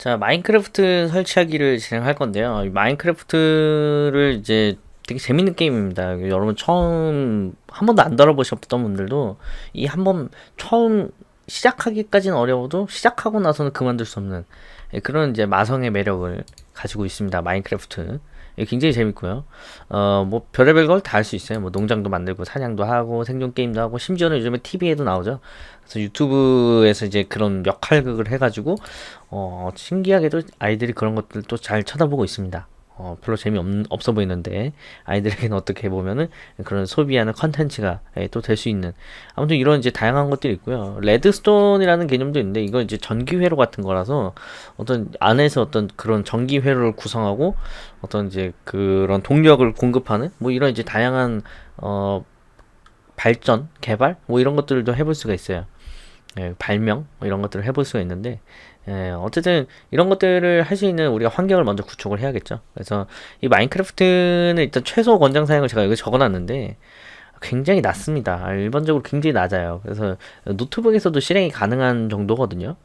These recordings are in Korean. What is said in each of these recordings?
자, 마인크래프트 설치하기를 진행할 건데요. 이 마인크래프트를 이제 되게 재밌는 게임입니다. 여러분 처음 한 번도 안 다뤄보셨던 분들도 이 한 번 처음 시작하기까지는 어려워도 시작하고 나서는 그만둘 수 없는 예, 그런 이제 마성의 매력을 가지고 있습니다. 마인크래프트. 예, 굉장히 재밌고요. 어, 뭐 별의별 걸 다 할 수 있어요. 뭐 농장도 만들고 사냥도 하고 생존 게임도 하고 심지어는 요즘에 TV에도 나오죠. 그래서 유튜브에서 이제 그런 역할극을 해가지고 어, 신기하게도 아이들이 그런 것들도 잘 쳐다보고 있습니다. 어, 별로 재미없어 보이는데 아이들에게는 어떻게 보면은 그런 소비하는 컨텐츠가 예, 또될 수 있는 아무튼 이런 이제 다양한 것들이 있고요. 레드스톤이라는 개념도 있는데 이건 이제 전기 회로 같은 거라서 어떤 안에서 어떤 그런 전기 회로를 구성하고 어떤 이제 그런 동력을 공급하는 뭐 이런 이제 다양한 어 발전 개발 뭐 이런 것들도 해볼 수가 있어요. 예, 발명 뭐 이런 것들을 해볼 수가 있는데 예, 어쨌든 이런 것들을 할 수 있는 우리가 환경을 먼저 구축을 해야겠죠. 그래서 이 마인크래프트는 일단 최소 권장 사양을 제가 여기 적어놨는데 굉장히 낮습니다. 일반적으로 굉장히 낮아요. 그래서 노트북에서도 실행이 가능한 정도거든요.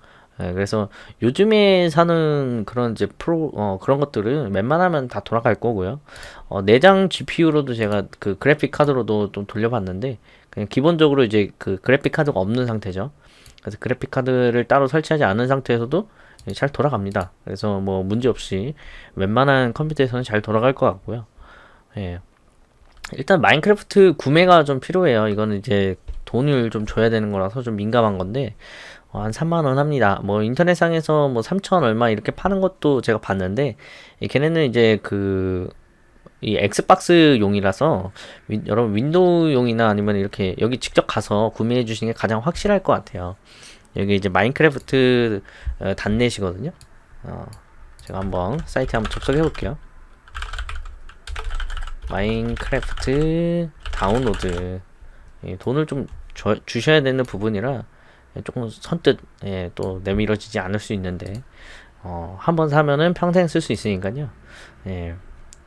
예, 그래서 요즘에 사는 그런 이제 프로 어, 그런 것들은 웬만하면 다 돌아갈 거고요. 어, 내장 GPU로도 제가 그 그래픽 카드로도 좀 돌려봤는데 그냥 기본적으로 이제 그 그래픽 카드가 없는 상태죠. 그래서 그래픽 카드를 따로 설치하지 않은 상태에서도 잘 돌아갑니다. 그래서 뭐 문제 없이 웬만한 컴퓨터에서는 잘 돌아갈 것 같고요. 예. 일단 마인크래프트 구매가 좀 필요해요. 이거는 이제 돈을 좀 줘야 되는 거라서 좀 민감한 건데 어, 한 3만 원 합니다. 뭐 인터넷상에서 뭐 3천 얼마 이렇게 파는 것도 제가 봤는데 이 걔네는 이제 그 이 엑스박스용이라서 윈, 여러분 윈도우용이나 아니면 이렇게 여기 직접 가서 구매해 주시는 게 가장 확실할 것 같아요. 여기 이제 마인크래프트 어, 단넷이거든요. 어, 제가 한번 사이트 한번 접속해 볼게요. 마인크래프트 다운로드 예, 돈을 좀 줘, 주셔야 되는 부분이라 예, 조금 선뜻 예, 또 내밀어지지 않을 수 있는데 어, 한 번 사면은 평생 쓸 수 있으니까요. 예,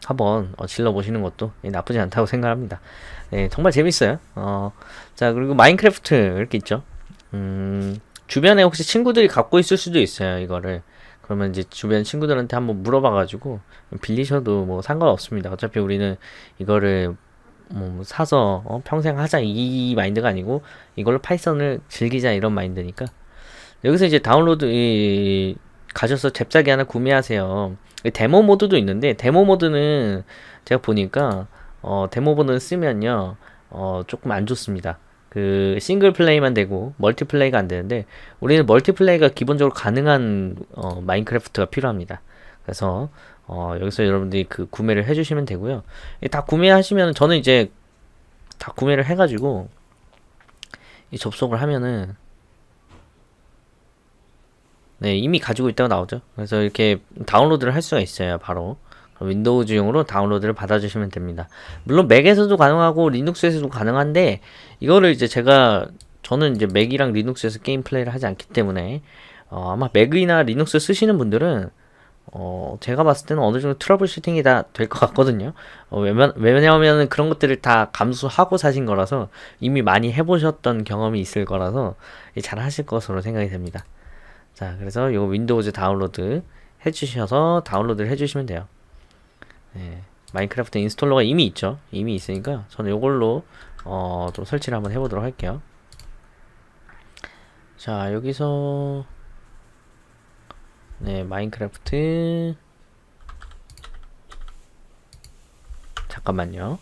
한번 어, 질러 보시는 것도 예, 나쁘지 않다고 생각합니다. 예, 정말 재밌어요. 어, 자 그리고 마인크래프트 이렇게 있죠. 음, 주변에 혹시 친구들이 갖고 있을 수도 있어요. 이거를 그러면 이제 주변 친구들한테 한번 물어봐가지고 빌리셔도 뭐 상관없습니다. 어차피 우리는 이거를 뭐 사서 어, 평생 하자 이 마인드가 아니고 이걸로 파이썬을 즐기자 이런 마인드니까 여기서 이제 다운로드 이, 가셔서 잽싸게 하나 구매하세요. 데모 모드도 있는데 데모 모드는 제가 보니까 어, 데모 모드는 쓰면요 어, 조금 안 좋습니다. 그 싱글 플레이만 되고 멀티 플레이가 안 되는데 우리는 멀티 플레이가 기본적으로 가능한 어, 마인크래프트가 필요합니다. 그래서 어, 여기서 여러분들이 그 구매를 해주시면 되고요. 다 구매하시면 저는 이제 다 구매를 해가지고 이 접속을 하면은 네 이미 가지고 있다고 나오죠. 그래서 이렇게 다운로드를 할 수가 있어요. 바로 윈도우즈용으로 다운로드를 받아주시면 됩니다. 물론 맥에서도 가능하고 리눅스에서도 가능한데 이거를 이제 제가 저는 이제 맥이랑 리눅스에서 게임 플레이를 하지 않기 때문에 어, 아마 맥이나 리눅스 쓰시는 분들은 어, 제가 봤을 때는 어느 정도 트러블 슈팅이 다 될 것 같거든요. 어, 왜냐, 왜냐하면 그런 것들을 다 감수하고 사신 거라서 이미 많이 해보셨던 경험이 있을 거라서 잘 하실 것으로 생각이 됩니다. 자, 그래서 요 윈도우즈 다운로드 해주셔서 다운로드를 해주시면 돼요. 네, 마인크래프트 인스톨러가 이미 있죠. 이미 있으니까 저는 이걸로 어, 좀 설치를 한번 해보도록 할게요. 자, 여기서 네, 마인크래프트 잠깐만요.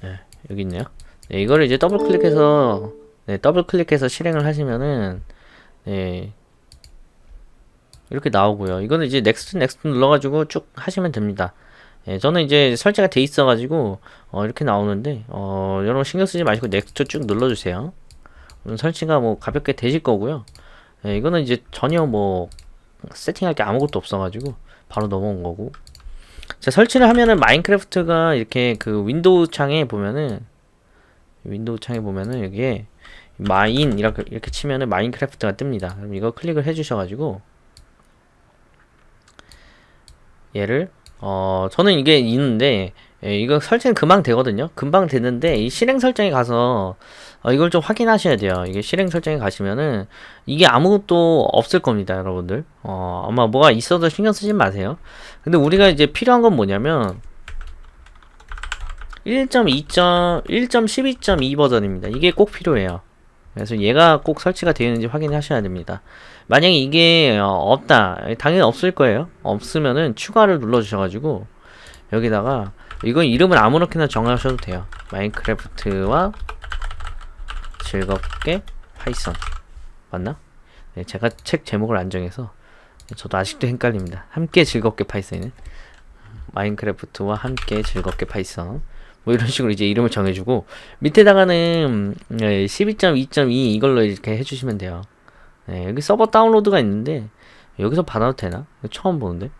네, 여기 있네요. 네, 이거를 이제 더블 클릭해서 네, 더블 클릭해서 실행을 하시면은 네, 이렇게 나오고요. 이거는 이제 넥스트 넥스트 눌러가지고 쭉 하시면 됩니다. 예, 저는 이제 설치가 돼 있어가지고 어, 이렇게 나오는데 어, 여러분 신경 쓰지 마시고 넥스트 쭉 눌러주세요. 설치가 뭐 가볍게 되실 거고요. 예, 이거는 이제 전혀 뭐 세팅할 게 아무것도 없어가지고 바로 넘어온 거고. 자 설치를 하면은 마인크래프트가 이렇게 그 윈도우 창에 보면은 윈도우 창에 보면은 여기에 마인 이렇게 이렇게 치면은 마인크래프트가 뜹니다. 그럼 이거 클릭을 해 주셔 가지고 얘를 어 저는 이게 있는데 예, 이거 설치는 금방 되거든요. 금방 되는데 이 실행 설정에 가서 어, 이걸 좀 확인하셔야 돼요. 이게 실행 설정에 가시면은 이게 아무것도 없을 겁니다, 여러분들. 어, 아마 뭐가 있어도 신경 쓰지 마세요. 근데 우리가 이제 필요한 건 뭐냐면 1.2.1.12.2 버전입니다. 이게 꼭 필요해요. 그래서 얘가 꼭 설치가 되어 있는지 확인하셔야 됩니다. 만약에 이게 어, 없다, 당연히 없을 거예요. 없으면은 추가를 눌러주셔가지고 여기다가 이건 이름을 아무렇게나 정하셔도 돼요. 마인크래프트와 즐겁게 파이썬 맞나? 네, 제가 책 제목을 안 정해서 저도 아직도 헷갈립니다. 함께 즐겁게 파이썬은 마인크래프트와 함께 즐겁게 파이썬 뭐 이런 식으로 이제 이름을 정해주고 밑에다가는 12.2.2 이걸로 이렇게 해주시면 돼요. 네, 여기 서버 다운로드가 있는데 여기서 받아도 되나? 처음 보는데.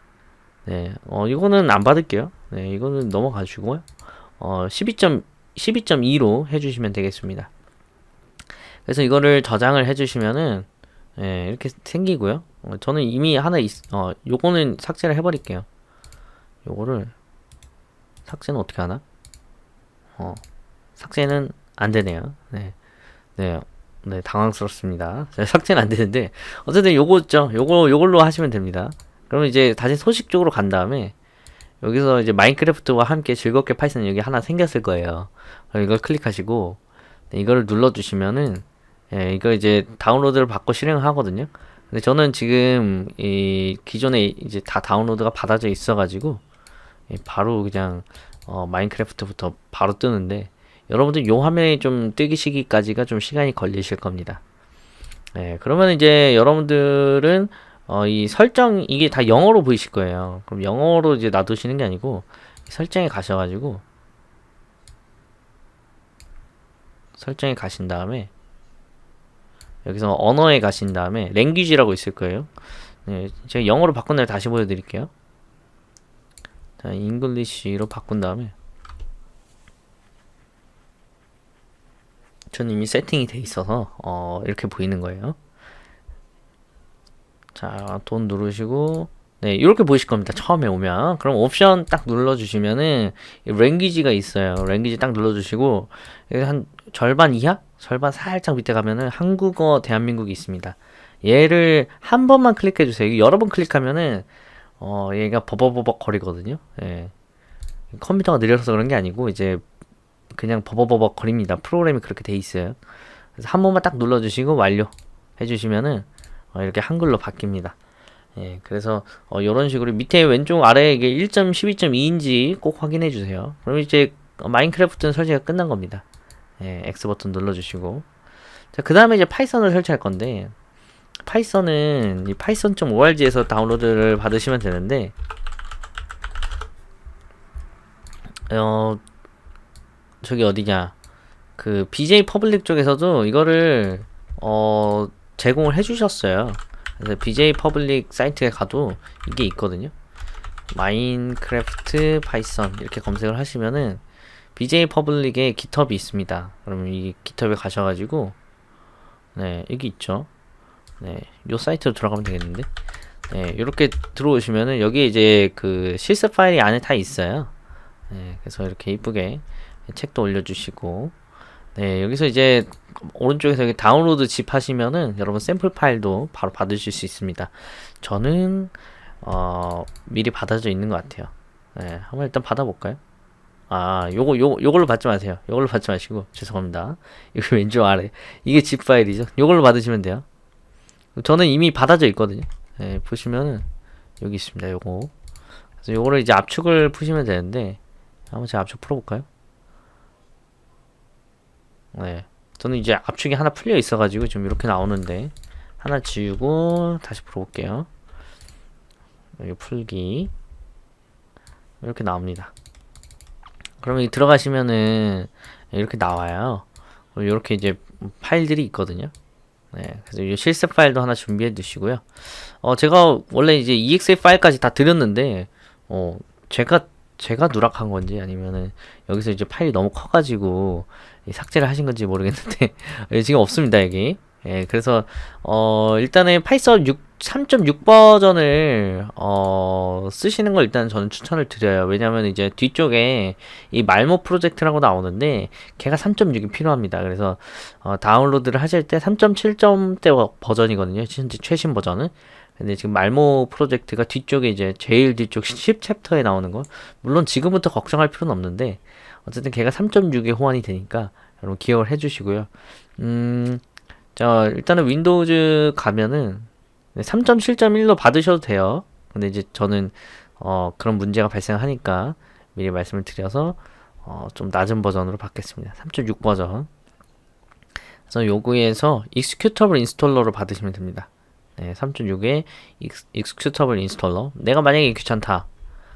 네, 어 이거는 안 받을게요. 네, 이거는 넘어가시고요. 어 12.2 12.2로 해주시면 되겠습니다. 그래서 이거를 저장을 해주시면은 예, 이렇게 생기고요. 어, 저는 이미 하나 있, 어, 요거는 삭제를 해버릴게요. 요거를 삭제는 어떻게 하나? 어, 삭제는 안 되네요. 네, 네, 네, 당황스럽습니다. 네, 삭제는 안 되는데 어쨌든 요거 있죠. 요거 요걸로 하시면 됩니다. 그러면 이제 다시 소식 쪽으로 간 다음에 여기서 이제 마인크래프트와 함께 즐겁게 파이썬 여기 하나 생겼을 거예요. 이걸 클릭하시고 네, 이거를 눌러주시면은 예, 이거 이제 다운로드를 받고 실행을 하거든요. 근데 저는 지금 이 기존에 이제 다 다운로드가 받아져 있어가지고 예, 바로 그냥 어, 마인크래프트부터 바로 뜨는데 여러분들 요 화면이 좀 뜨기 시기까지가 좀 시간이 걸리실 겁니다. 예, 그러면 이제 여러분들은 어, 이 설정 이게 다 영어로 보이실 거예요. 그럼 영어로 이제 놔두시는 게 아니고 설정에 가셔가지고 설정에 가신 다음에 여기서 언어에 가신 다음에 랭귀지라고 있을 거예요. 네, 제가 영어로 바꾼 다음에 다시 보여드릴게요. 자, 잉글리시로 바꾼 다음에 저는 이미 세팅이 돼 있어서 어, 이렇게 보이는 거예요. 자, 돈 누르시고 네, 이렇게 보이실 겁니다. 처음에 오면. 그럼 옵션 딱 눌러주시면은, 랭귀지가 있어요. 랭귀지 딱 눌러주시고, 한 절반 이하? 절반 살짝 밑에 가면은 한국어 대한민국이 있습니다. 얘를 한 번만 클릭해 주세요. 여러 번 클릭하면은, 어, 얘가 버벅버벅 거리거든요. 예. 컴퓨터가 느려서 그런 게 아니고, 이제, 그냥 버벅버벅 거립니다. 프로그램이 그렇게 돼 있어요. 그래서 한 번만 딱 눌러주시고, 완료 해주시면은, 어, 이렇게 한글로 바뀝니다. 예, 그래서 어, 이런 식으로 밑에 왼쪽 아래에 이게 1.12.2인지 꼭 확인해 주세요. 그럼 이제 마인크래프트는 설치가 끝난 겁니다. 예, X 버튼 눌러주시고 자, 그 다음에 이제 파이썬을 설치할 건데 파이썬은 이 python.org에서 다운로드를 받으시면 되는데 어 저기 어디냐 그 BJ 퍼블릭 쪽에서도 이거를 어 제공을 해주셨어요. 그래서 BJ 퍼블릭 사이트에 가도 이게 있거든요. 마인크래프트 파이썬 이렇게 검색을 하시면은 BJ 퍼블릭에 깃허브이 있습니다. 그러면 이 깃허브에 가셔가지고 네 여기 있죠. 네, 요 사이트로 들어가면 되겠는데. 네, 이렇게 들어오시면은 여기 이제 그 실습 파일이 안에 다 있어요. 네, 그래서 이렇게 이쁘게 책도 올려주시고 네, 여기서 이제 오른쪽에서 여기 다운로드 집 하시면은 여러분 샘플 파일도 바로 받으실 수 있습니다. 저는 어, 미리 받아져 있는 것 같아요. 네, 한번 일단 받아볼까요? 아, 요거, 요, 요걸로 받지 마세요. 요걸로 받지 마시고, 죄송합니다. 여기 왼쪽 아래. 이게 집 파일이죠. 요걸로 받으시면 돼요. 저는 이미 받아져 있거든요. 네, 보시면은, 여기 있습니다. 요거. 그래서 요거를 이제 압축을 푸시면 되는데, 한번 제가 압축 풀어볼까요? 네. 저는 이제 압축이 하나 풀려 있어가지고 좀 이렇게 나오는데 하나 지우고 다시 풀어볼게요. 여기 풀기 이렇게 나옵니다. 그러면 이 들어가시면은 이렇게 나와요. 이렇게 이제 파일들이 있거든요. 네, 그래서 이 실습 파일도 하나 준비해 두시고요. 어, 제가 원래 이제 exe 파일까지 다 드렸는데, 어, 제가 제가 누락한 건지 아니면은 여기서 이제 파일이 너무 커가지고 삭제를 하신 건지 모르겠는데 지금 없습니다 여기 예 그래서 어 일단은 파이썬 3.6 버전을 어, 쓰시는 걸 일단 저는 추천을 드려요. 왜냐면 이제 뒤쪽에 이 말모 프로젝트라고 나오는데 걔가 3.6이 필요합니다. 그래서 어, 다운로드를 하실 때 3.7점대 버전이거든요. 현재 최신 버전은. 근데 지금 말모 프로젝트가 뒤쪽에 이제 제일 뒤쪽 10 챕터에 나오는 거. 물론 지금부터 걱정할 필요는 없는데 어쨌든 걔가 3.6에 호환이 되니까 여러분 기억을 해주시고요. 음, 자 일단은 윈도우즈 가면은 3.7.1로 받으셔도 돼요. 근데 이제 저는 어, 그런 문제가 발생하니까 미리 말씀을 드려서 어, 좀 낮은 버전으로 받겠습니다. 3.6 버전. 그래서 요구에서 executable installer로 받으시면 됩니다. 네, 3.6에 executable installer. 내가 만약에 귀찮다.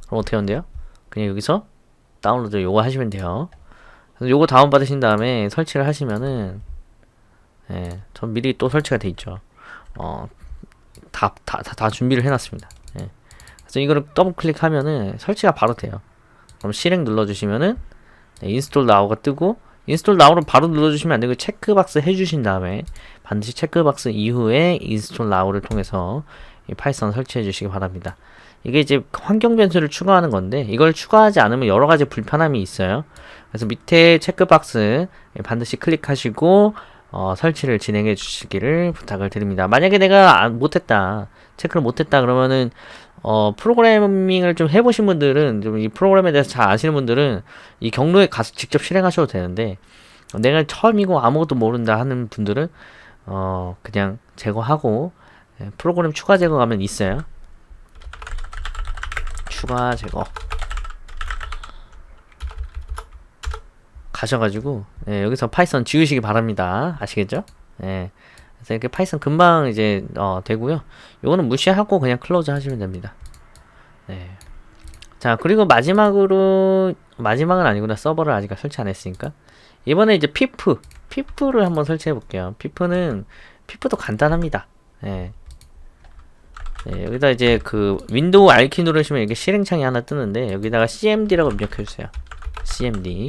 그럼 어떻게 하면 돼요? 그냥 여기서 다운로드 요거 하시면 돼요. 요거 다운 받으신 다음에 설치를 하시면은 예, 전 미리 또 설치가 돼 있죠. 어, 다, 다, 다, 다 준비를 해놨습니다. 예. 그래서 이거를 더블 클릭하면은 설치가 바로 돼요. 그럼 실행 눌러주시면은 네, 인스톨 나우가 뜨고 인스톨 나우를 바로 눌러주시면 안 되고 체크박스 해주신 다음에 반드시 체크박스 이후에 인스톨 나우를 통해서 이 파이썬 설치해 주시기 바랍니다. 이게 이제 환경 변수를 추가하는 건데 이걸 추가하지 않으면 여러 가지 불편함이 있어요. 그래서 밑에 체크박스 반드시 클릭하시고 어, 설치를 진행해 주시기를 부탁을 드립니다. 만약에 내가 안, 못했다, 체크를 못했다 그러면은 어, 프로그래밍을 좀 해보신 분들은 좀 이 프로그램에 대해서 잘 아시는 분들은 이 경로에 가서 직접 실행하셔도 되는데 어, 내가 처음이고 아무것도 모른다 하는 분들은 어, 그냥 제거하고 예, 프로그램 추가 제거하면 있어요. 추가 제거. 가셔가지고 예, 여기서 파이썬 지우시기 바랍니다. 아시겠죠? 예. 그래서 이렇게 파이썬 금방 이제 어, 되고요. 요거는 무시하고 그냥 클로즈 하시면 됩니다. 네. 자 그리고 마지막으로 마지막은 아니구나 서버를 아직 설치 안 했으니까 이번에 이제 피프 피프를 한번 설치해 볼게요. 피프는 피프도 간단합니다. 예. 네, 여기다 이제 그 윈도우 R키 누르시면 이게 실행창이 하나 뜨는데 여기다가 cmd라고 입력해 주세요. cmd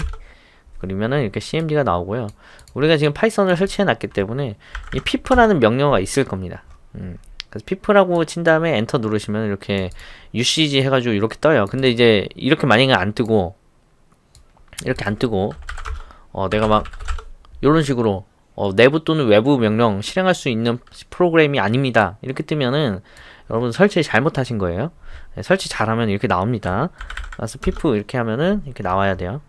그러면은 이렇게 cmd가 나오고요. 우리가 지금 파이썬을 설치해 놨기 때문에 이 pip라는 명령어가 있을 겁니다. 음. 그래서 pip라고 친 다음에 엔터 누르시면 이렇게 ucg 해가지고 이렇게 떠요. 근데 이제 이렇게 만약에 안 뜨고 이렇게 안 뜨고 어 내가 막 이런 식으로 어, 내부 또는 외부 명령 실행할 수 있는 프로그램이 아닙니다. 이렇게 뜨면은 여러분 설치 잘못하신 거예요. 네, 설치 잘하면 이렇게 나옵니다. 그래서 piп 이렇게 하면은 이렇게 나와야 돼요.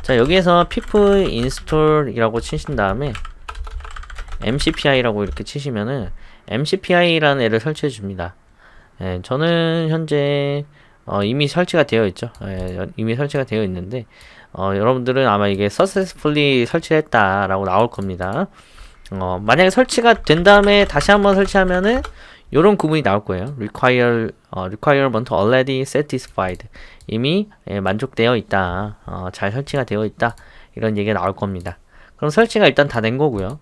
자 여기에서 pip install이라고 치신 다음에 mcpi라고 이렇게 치시면은 mcpi라는 애를 설치해 줍니다. 예, 저는 현재 어, 이미 설치가 되어 있죠. 예, 이미 설치가 되어 있는데 어, 여러분들은 아마 이게 successfully 설치했다라고 나올 겁니다. 어, 만약에 설치가 된 다음에 다시 한번 설치하면은 이런 구문이 나올 거예요. require 어, requirement already satisfied. 이미 예, 만족되어 있다. 어, 잘 설치가 되어 있다. 이런 얘기가 나올 겁니다. 그럼 설치가 일단 다 된 거고요.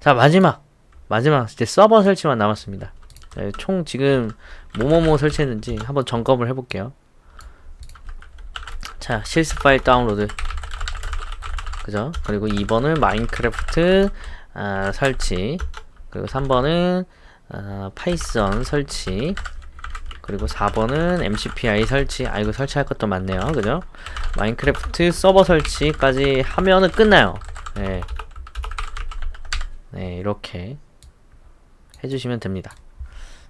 자 마지막 마지막 이제 서버 설치만 남았습니다. 네, 총 지금 뭐뭐뭐 설치했는지 한번 점검을 해볼게요. 자 실습 파일 다운로드 그죠? 그리고 2번은 마인크래프트 아, 설치 그리고 3번은 아, 파이썬 설치. 그리고 4번은 MCPI 설치. 아 이거 설치할 것도 많네요. 그죠? 마인크래프트 서버 설치까지 하면은 끝나요. 네, 네 이렇게 해주시면 됩니다.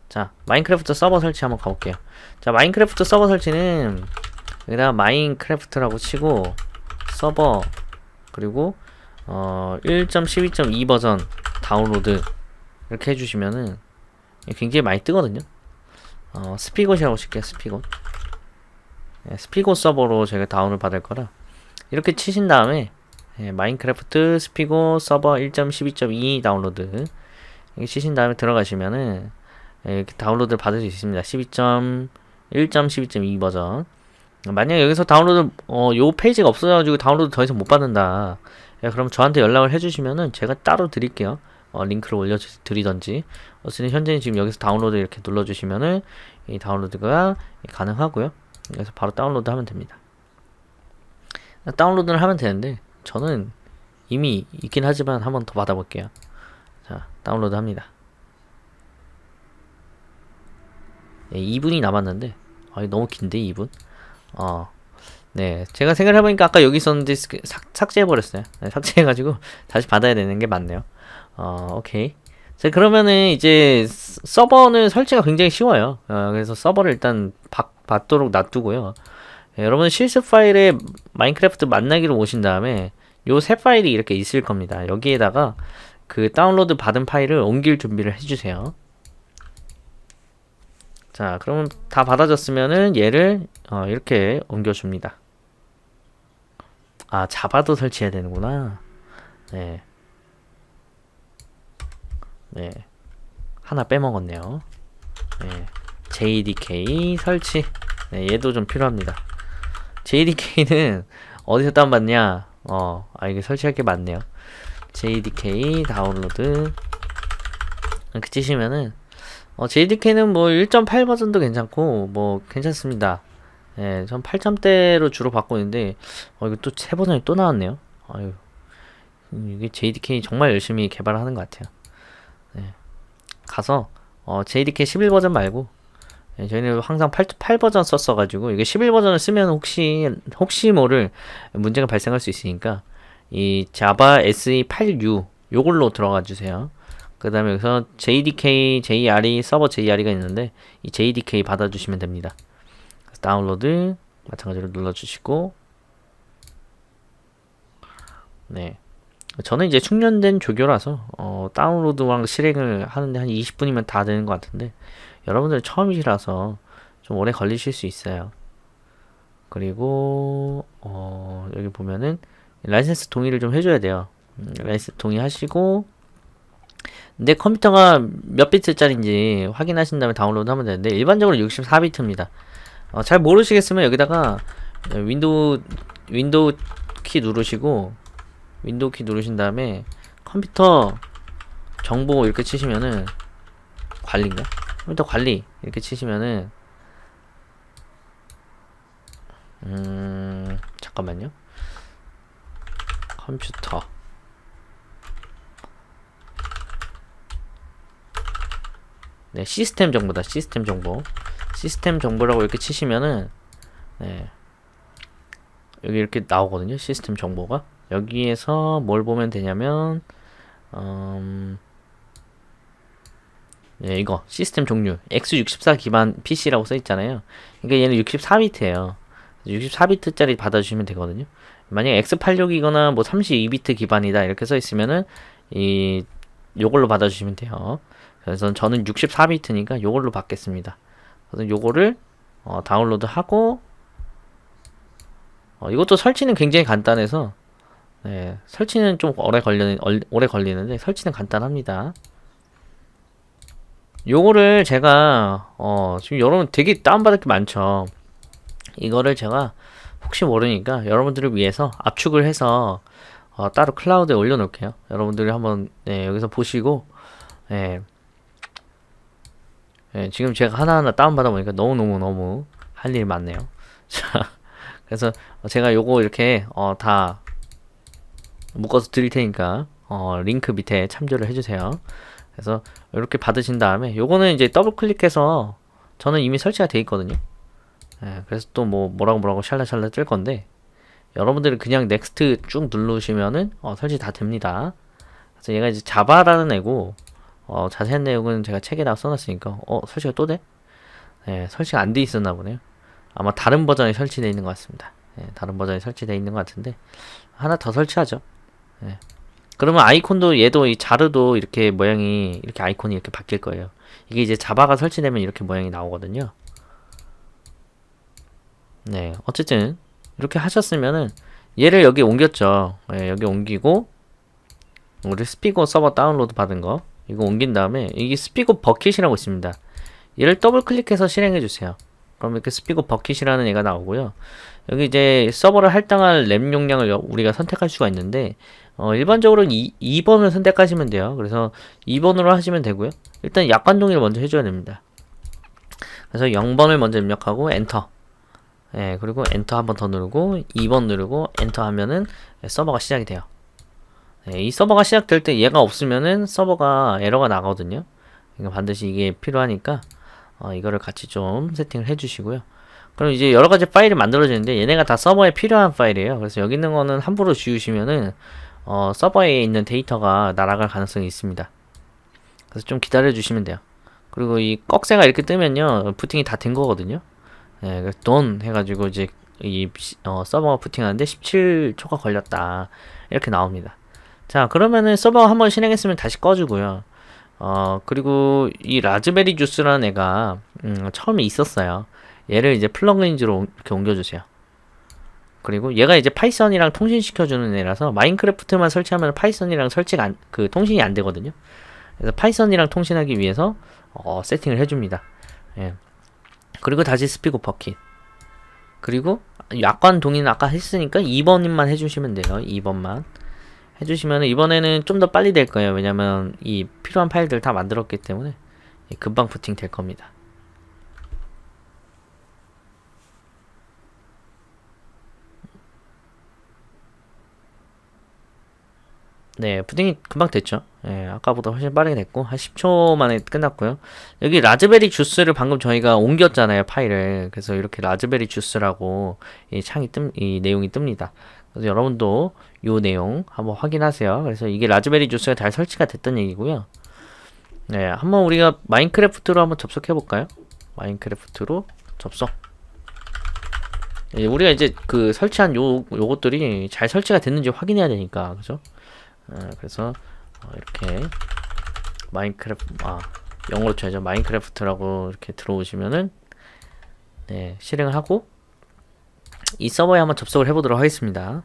자 마인크래프트 서버 설치 한번 가볼게요. 자 마인크래프트 서버 설치는 여기다가 마인크래프트라고 치고 서버 그리고 어 1.12.2 버전 다운로드 이렇게 해주시면은 굉장히 많이 뜨거든요. 어, 스피곳이라고 칠게요 스피곳. 예, 스피곳 서버로 제가 다운을 받을 거라 이렇게 치신 다음에 예, 마인크래프트 스피곳 서버 1.12.2 다운로드 이렇게 치신 다음에 들어가시면은 예, 이렇게 다운로드를 받을 수 있습니다. 12.1.12.2 버전. 만약 여기서 다운로드 어, 요 페이지가 없어가지고 다운로드 더 이상 못 받는다. 예, 그럼 저한테 연락을 해주시면은 제가 따로 드릴게요 어, 링크를 올려드리던지 어쨌든 현재는 지금 여기서 다운로드 이렇게 눌러주시면은 이 다운로드가 가능하고요 그래서 바로 다운로드 하면 됩니다 다운로드를 하면 되는데 저는 이미 있긴 하지만 한번 더 받아볼게요 자 다운로드 합니다 네, 2분이 남았는데 아, 너무 긴데 2분? 어. 네, 제가 생각을 해보니까 아까 여기 있었는데 삭제해버렸어요. 네, 삭제해가지고 다시 받아야 되는 게 맞네요. 어, 오케이. 자, 그러면은 이제 서- 서버는 설치가 굉장히 쉬워요. 어, 그래서 서버를 일단 받, 받도록 놔두고요. 예, 여러분 실습 파일에 마인크래프트 만나기로 오신 다음에 요 새 파일이 이렇게 있을 겁니다. 여기에다가 그 다운로드 받은 파일을 옮길 준비를 해주세요. 자, 그러면 다 받아졌으면은 얘를 어, 이렇게 옮겨줍니다. 아, 자바도 설치해야 되는구나. 네. 네. 하나 빼먹었네요. 네. JDK 설치. 네, 얘도 좀 필요합니다. JDK는 어디서 다운받냐? 어, 아, 이게 설치할 게 많네요. JDK 다운로드. 이렇게 치시면은, 어, JDK는 뭐 1.8 버전도 괜찮고, 뭐, 괜찮습니다. 예, 전 8점대로 주로 받고 있는데, 어, 이거 또 새 버전이 또 나왔네요. 아유, 음, 이게 JDK 정말 열심히 개발하는 것 같아요. 네. 가서, 어, JDK 11 버전 말고, 예, 저희는 항상 8, 8 버전 썼어가지고, 이게 11 버전을 쓰면 혹시, 혹시 모를 문제가 발생할 수 있으니까, 이 자바 SE8U, 요걸로 들어가 주세요. 그 다음에 여기서 JDK, JRE, 서버 JRE가 있는데, 이 JDK 받아주시면 됩니다. 다운로드, 마찬가지로 눌러주시고, 네. 저는 이제 충전된 조교라서, 어, 다운로드랑 실행을 하는데 한 20분이면 다 되는 것 같은데, 여러분들 처음이시라서 좀 오래 걸리실 수 있어요. 그리고 어, 여기 보면은 라이센스 동의를 좀 해줘야 돼요. 음, 라이센스 동의하시고 내 컴퓨터가 몇 비트짜리인지 확인하신 다음에 다운로드 하면 되는데 일반적으로 64비트입니다. 어, 잘 모르시겠으면 여기다가 윈도우 윈도우 키 누르시고 윈도우 키 누르신 다음에 컴퓨터 정보 이렇게 치시면은 관리인가? 컴퓨터 관리 이렇게 치시면은 음 잠깐만요. 컴퓨터. 네 시스템 정보다 시스템 정보. 시스템 정보라고 이렇게 치시면은 네. 여기 이렇게 나오거든요 시스템 정보가 여기에서 뭘 보면 되냐면 음 예, 이거 시스템 종류 x64 기반 PC라고 써 있잖아요. 그러니까 얘는 64비트예요. 64비트짜리 받아주시면 되거든요. 만약에 x86이거나 뭐 32비트 기반이다 이렇게 써 있으면은 이 요걸로 받아주시면 돼요. 그래서 저는 64비트니까 요걸로 받겠습니다. 그래서 요거를 어, 다운로드 하고 어, 이것도 설치는 굉장히 간단해서 네, 설치는 좀 오래 걸리는 얼- 오래 걸리는데 설치는 간단합니다. 요거를 제가 어 지금 여러분 되게 다운받을 게 많죠 이거를 제가 혹시 모르니까 여러분들을 위해서 압축을 해서 어, 따로 클라우드에 올려 놓을게요 여러분들이 한번 네, 여기서 보시고 예. 예, 지금 제가 하나하나 다운받아 보니까 너무너무너무 할 일이 많네요 자 그래서 제가 요거 이렇게 어, 다 묶어서 드릴 테니까 어, 링크 밑에 참조를 해주세요 그래서 이렇게 받으신 다음에 요거는 이제 더블 클릭해서 저는 이미 설치가 돼 있거든요. 예, 그래서 또 뭐 뭐라고 뭐라고 샬라샬라 뜰 건데 여러분들이 그냥 넥스트 쭉 누르시면은 어, 설치 다 됩니다. 그래서 얘가 이제 자바라는 애고 어, 자세한 내용은 제가 책에다 써놨으니까 어 설치가 또 돼? 예, 설치가 안 돼 있었나 보네요. 아마 다른 버전이 설치되어 있는 것 같습니다. 예, 다른 버전이 설치되어 있는 것 같은데 하나 더 설치하죠. 예. 그러면 아이콘도 얘도 이 자르도 이렇게 모양이 이렇게 아이콘이 이렇게 바뀔 거예요. 이게 이제 자바가 설치되면 이렇게 모양이 나오거든요. 네, 어쨌든 이렇게 하셨으면은 얘를 여기 옮겼죠. 예, 여기 옮기고 우리 스피거 서버 다운로드 받은 거 이거 옮긴 다음에 이게 스피거 버킷이라고 있습니다. 얘를 더블 클릭해서 실행해 주세요. 그럼 이렇게 스피거 버킷이라는 애가 나오고요. 여기 이제 서버를 할당할 램 용량을 여- 우리가 선택할 수가 있는데 어, 일반적으로는 2, 2번을 선택하시면 돼요. 그래서 2번으로 하시면 되고요. 일단 약관 동의를 먼저 해줘야 됩니다. 그래서 0번을 먼저 입력하고 엔터. 예, 그리고 엔터 한 번 더 누르고 2번 누르고 엔터 하면은 서버가 시작이 돼요. 예, 이 서버가 시작될 때 얘가 없으면은 서버가 에러가 나거든요. 그러니까 반드시 이게 필요하니까 어, 이거를 같이 좀 세팅을 해주시고요. 그럼 이제 여러 가지 파일이 만들어지는데 얘네가 다 서버에 필요한 파일이에요. 그래서 여기 있는 거는 함부로 지우시면은 어, 서버에 있는 데이터가 날아갈 가능성이 있습니다. 그래서 좀 기다려 주시면 돼요. 그리고 이 꺽쇠가 이렇게 뜨면요, 부팅이 다 된 거거든요. 예, 돈 해가지고 이제 이 시- 어, 서버가 부팅하는데 17초가 걸렸다 이렇게 나옵니다. 자, 그러면은 서버 한번 실행했으면 다시 꺼주고요. 어, 그리고 이 라즈베리 주스라는 애가 음, 처음에 있었어요. 얘를 이제 플러그인즈로 옮- 이렇게 옮겨주세요. 그리고 얘가 이제 파이썬이랑 통신시켜주는 애라서 마인크래프트만 설치하면 파이썬이랑 설치가 안, 그 통신이 안 되거든요. 그래서 파이썬이랑 통신하기 위해서 어, 세팅을 해줍니다. 예. 그리고 다시 스피드 버킷. 그리고 약관 동의는 아까 했으니까 2번만 해주시면 돼요. 2번만 해주시면 이번에는 좀 더 빨리 될 거예요. 왜냐면 이 필요한 파일들 다 만들었기 때문에 예, 금방 부팅 될 겁니다. 네, 푸딩이 금방 됐죠. 예, 아까보다 훨씬 빠르게 됐고, 한 10초 만에 끝났고요. 여기 라즈베리 주스를 방금 저희가 옮겼잖아요, 파일을. 그래서 이렇게 라즈베리 주스라고 이 창이 뜸, 이 내용이 뜹니다. 그래서 여러분도 요 내용 한번 확인하세요. 그래서 이게 라즈베리 주스가 잘 설치가 됐던 얘기고요. 네, 한번 우리가 마인크래프트로 한번 접속해 볼까요? 마인크래프트로 접속. 예, 우리가 이제 그 설치한 요, 요것들이 잘 설치가 됐는지 확인해야 되니까, 그죠? 어, 그래서 어, 이렇게 마인크래프트 아 영어로 쳐야죠 마인크래프트라고 이렇게 들어오시면은 네 실행을 하고 이 서버에 한번 접속을 해보도록 하겠습니다.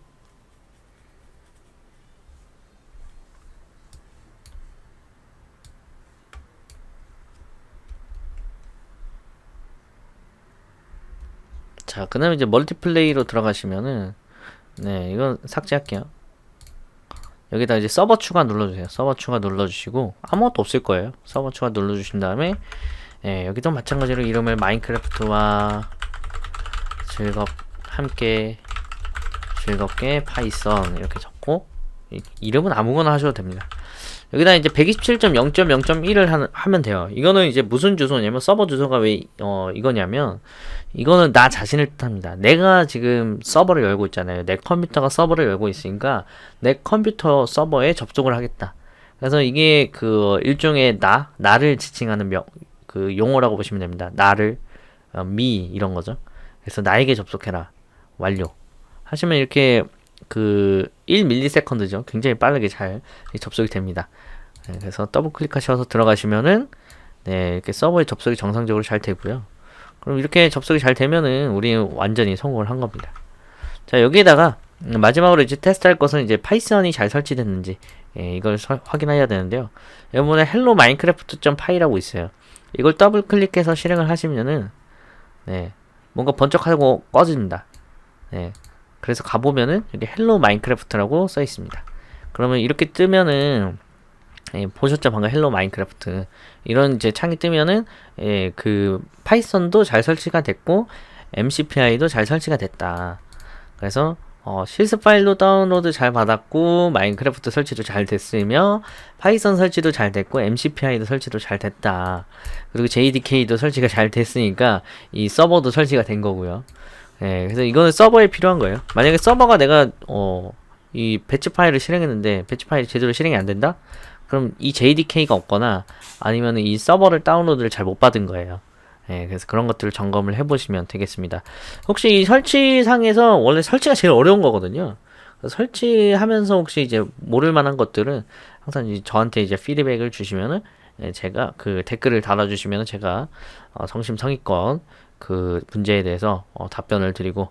자, 그 다음에 이제 멀티플레이로 들어가시면은 네 이건 삭제할게요. 여기다 이제 서버 추가 눌러주세요. 서버 추가 눌러주시고 아무것도 없을 거예요. 서버 추가 눌러주신 다음에 예, 여기도 마찬가지로 이름을 마인크래프트와 즐겁 함께 즐겁게 파이썬 이렇게 적고 이, 이름은 아무거나 하셔도 됩니다. 여기다 이제 127.0.0.1을 하면 돼요. 이거는 이제 무슨 주소냐면 서버 주소가 왜 어, 이거냐면 이거는 나 자신을 뜻합니다. 내가 지금 서버를 열고 있잖아요. 내 컴퓨터가 서버를 열고 있으니까 내 컴퓨터 서버에 접속을 하겠다. 그래서 이게 그 일종의 나 나를 지칭하는 명, 그 용어라고 보시면 됩니다. 나를 어, me 이런 거죠. 그래서 나에게 접속해라. 완료. 하시면 이렇게 그 1ms죠. 굉장히 빠르게 잘 접속이 됩니다. 네, 그래서 더블 클릭하셔서 들어가시면은 네, 이렇게 서버에 접속이 정상적으로 잘 되고요. 그럼 이렇게 접속이 잘 되면은 우리는 완전히 성공을 한 겁니다. 자, 여기에다가 음, 마지막으로 이제 테스트할 것은 이제 파이썬이 잘 설치됐는지 예, 이걸 서- 확인해야 되는데요. 여러분의 hello minecraft.py라고 있어요. 이걸 더블 클릭해서 실행을 하시면은 네, 뭔가 번쩍하고 꺼집니다. 네, 그래서 가보면은 여기 hello minecraft라고 써 있습니다. 그러면 이렇게 뜨면은 예, 보셨죠 방금 헬로 마인크래프트 이런 이제 창이 뜨면은 예, 그 파이썬도 잘 설치가 됐고 MCPI도 잘 설치가 됐다. 그래서 어, 실습 파일도 다운로드 잘 받았고 마인크래프트 설치도 잘 됐으며 파이썬 설치도 잘 됐고 MCPI도 설치도 잘 됐다. 그리고 JDK도 설치가 잘 됐으니까 이 서버도 설치가 된 거고요. 예, 그래서 이거는 서버에 필요한 거예요. 만약에 서버가 내가 어, 이 배치 파일을 실행했는데 배치 파일이 제대로 실행이 안 된다? 그럼 이 JDK가 없거나 아니면 이 서버를 다운로드를 잘 못 받은 거예요. 예, 그래서 그런 것들을 점검을 해보시면 되겠습니다. 혹시 이 설치상에서 원래 설치가 제일 어려운 거거든요. 설치하면서 혹시 이제 모를 만한 것들은 항상 이제 저한테 이제 피드백을 주시면은 예, 제가 그 댓글을 달아주시면은 제가 어, 성심성의껏 그 문제에 대해서 어, 답변을 드리고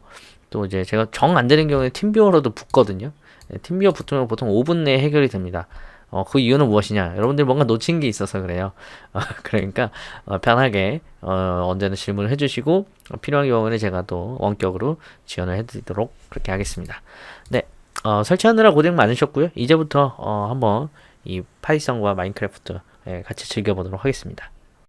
또 이제 제가 정 안 되는 경우에 팀뷰어로도 붙거든요. 예, 팀뷰어 붙으면 보통 5분 내에 해결이 됩니다. 어, 그 이유는 무엇이냐? 여러분들 뭔가 놓친 게 있어서 그래요. 어, 그러니까 어, 편하게 어, 언제나 질문을 해주시고 어, 필요한 경우는 제가 또 원격으로 지원을 해드리도록 그렇게 하겠습니다. 네, 어, 설치하느라 고생 많으셨고요. 이제부터 어, 한번 이 파이썬과 마인크래프트 예, 같이 즐겨보도록 하겠습니다.